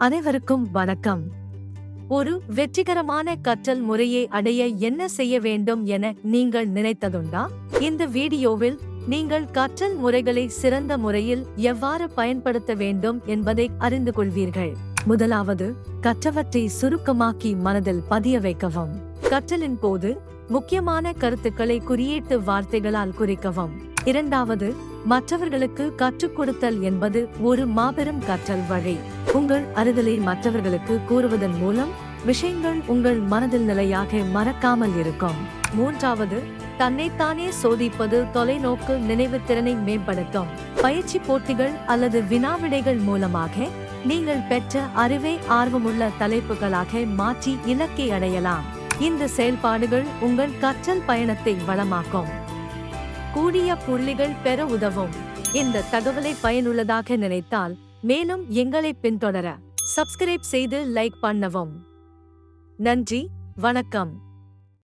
அனைவருக்கும் வணக்கம். ஒரு வெற்றிகரமான கற்றல் முறையை அடைய என்ன செய்ய வேண்டும் என நீங்கள் நினைத்ததுண்டா? இந்த வீடியோவில் நீங்கள் கற்றல் முறைகளை சிறந்த முறையில் எவ்வாறு பயன்படுத்த வேண்டும் என்பதை அறிந்து கொள்வீர்கள். முதலாவது கற்றவற்றை சுருக்கமாக்கி மனதில் பதிய வைக்கவும். கற்றலின் போது முக்கியமான கருத்துக்களை குறியீட்டு வார்த்தைகளால் குறிக்கவும். இரண்டாவது மற்றவர்களுக்கு கற்றுக் கொடுத்தல் என்பது ஒரு மாபெரும் கற்றல் வழி. உங்கள் அறிதலை மற்றவர்களுக்கு கூறுவதன் மூலம் விஷயங்கள் உங்கள் மனதில் நிலையாக மறக்காமல் இருக்கும். மூன்றாவது தன்னைத்தானே சோதிப்பது தொலைநோக்கு நினைவுத்திறனை மேம்படுத்தும். பயிற்சி போட்டிகள் அல்லது வினாவிடைகள் மூலமாக நீங்கள் பெற்ற அறிவை ஆர்வமுள்ள தலைப்புகளாக மாற்றி இலக்கை அடையலாம். இந்த செயல்பாடுகள் உங்கள் கற்றல் பயணத்தை வளமாக்கும். கூடிய புள்ளிகள் பெற உதவும். இந்த தகவலை பயனுள்ளதாக நினைத்தால் மேலும் எங்களை பின்தொடர சப்ஸ்கிரைப் செய்து லைக் பண்ணவும். நன்றி வணக்கம்.